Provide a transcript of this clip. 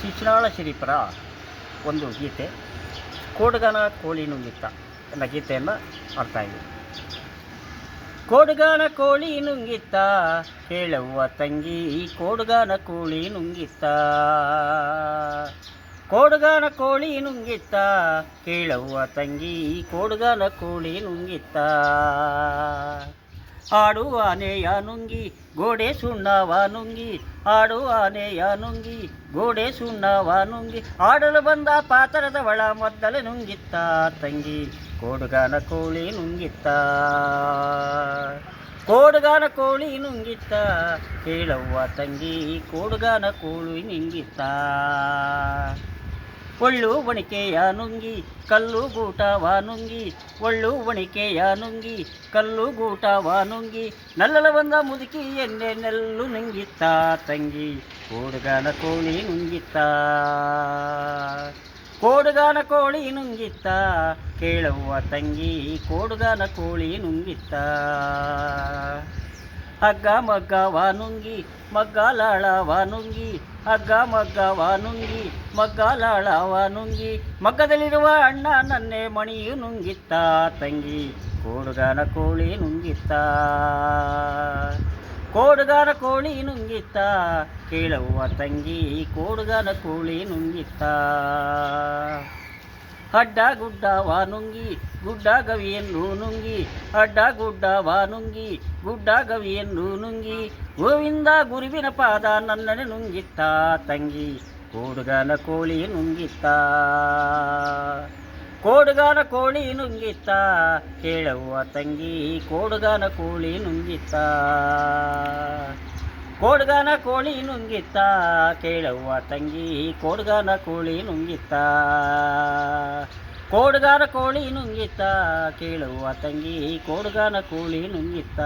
ಶಿಶುನಾಳ ಶರೀಫರ ಒಂದು ಗೀತೆ, ಕೋಡ್ಗನ ಕೋಳಿ ನುಂಗಿತ್ತ ಎಂಬ ಗೀತೆಯನ್ನು ಮಾಡ್ತಾ ಇದ್ದೀವಿ ಕೋಡ್ಗಾನ ಕೋಳಿ ನುಂಗಿತ್ತ ಹೇಳುವ ತಂಗಿ ಕೋಡುಗಾನ ಕೋಳಿ ನುಂಗಿತ್ತ ಕೋಡ್ಗಾನ ಕೋಳಿ ನುಂಗಿತ್ತ ಕೇಳುವ ತಂಗಿ ಕೋಡ್ಗಾನ ಕೋಳಿ ನುಂಗಿತ್ತ ಆಡು ಆನೆಯ ನುಂಗಿ ಗೋಡೆ ಸುಣ್ಣವ ನುಂಗಿ ಆಡು ಆನೆಯ ನುಂಗಿ ಗೋಡೆ ಸುಣ್ಣವ ನುಂಗಿ ಆಡಲು ಬಂದ ಪಾತರದವಳ ಮೊದಲೇ ನುಂಗಿತ್ತ ತಂಗಿ, ಕೋಡುಗಾನ ಕೋಳಿ ನುಂಗಿತ್ತ. ಕೋಡುಗಾನ ಕೋಳಿ ನುಂಗಿತ್ತ, ಕೇಳವ್ವ ತಂಗಿ, ಕೋಡುಗಾನ ಕೋಳಿ ನುಂಗಿತ್ತ. ಒಳ್ಳು ಒಣಿಕೆಯ ನುಂಗಿ, ಕಲ್ಲು ಗೂಟವ ನುಂಗಿ, ಒಳ್ಳು ಒಣಿಕೆಯ ನುಂಗಿ, ಕಲ್ಲು ಗೂಟವ ನುಂಗಿ, ನಲ್ಲಲ ಬಂದ ಮುದುಕಿ ಎಣ್ಣೆ ನೆಲ್ಲು ನುಂಗಿತ್ತ ತಂಗಿ, ಕೋಡುಗಾನ ಕೋಳಿ ನುಂಗಿತ್ತ. ಕೋಡುಗಾನ ಕೋಳಿ ನುಂಗಿತ್ತ, ಕೇಳುವ ತಂಗಿ ಕೋಡುಗಾನ ಕೋಳಿ ನುಂಗಿತ್ತ. ಹಗ್ಗ ಮಗ್ಗವ ನುಂಗಿ ಮಗ್ಗಲಾಳವ ನುಂಗಿ ಹಗ್ಗ ಮಗ್ಗವ ನುಂಗಿ ಮಗ್ಗಲಾಳವ ನುಂಗಿ ಮಗ್ಗದಲ್ಲಿರುವ ಅಣ್ಣ ನನ್ನೇ ಮಣಿಯು ನುಂಗಿತ್ತ, ತಂಗಿ ಕೋಡುಗಾನ ಕೋಳಿ ನುಂಗಿತ್ತ. ಕೋಡುಗಾನ ಕೋಳಿ ನುಂಗಿತ್ತ ಕೇಳುವ ತಂಗಿ ಕೋಡುಗಾನ ಕೋಳಿ ನುಂಗಿತ್ತ. ಅಡ್ಡ ಗುಡ್ಡವ ನುಂಗಿ ಗುಡ್ಡ ಗವಿಯನ್ನು ನುಂಗಿ, ಅಡ್ಡ ಗುಡ್ಡವ ನುಂಗಿ ಗುಡ್ಡ ಗವಿಯನ್ನು ನುಂಗಿ, ಗೋವಿಂದ ಗುರುವಿನ ಪಾದ ನನ್ನನೆ ನುಂಗಿತ್ತ, ತಂಗಿ ಕೋಡುಗಾನ ಕೋಳಿ ನುಂಗಿತ್ತ. ಕೋಡುಗಾನ ಕೋಳಿ ನುಂಗಿತ್ತ, ಕೇಳವ್ವ ತಂಗಿ ಕೋಡುಗಾನ ಕೋಳಿ ನುಂಗಿತ್ತ. ಕೋಡುಗಾನ ಕೋಳಿ ನುಂಗಿತ್ತ ಕೇಳವ್ವ ತಂಗಿ, ಕೋಡುಗಾನ ಕೋಳಿ ನುಂಗಿತ್ತ. ಕೋಡ್ಗಾನ ಕೋಳಿ ನುಂಗಿತ್ತ ಕೇಳುವ ತಂಗಿ, ಕೋಡುಗಾನ ಕೋಳಿ ನುಂಗಿತ್ತ.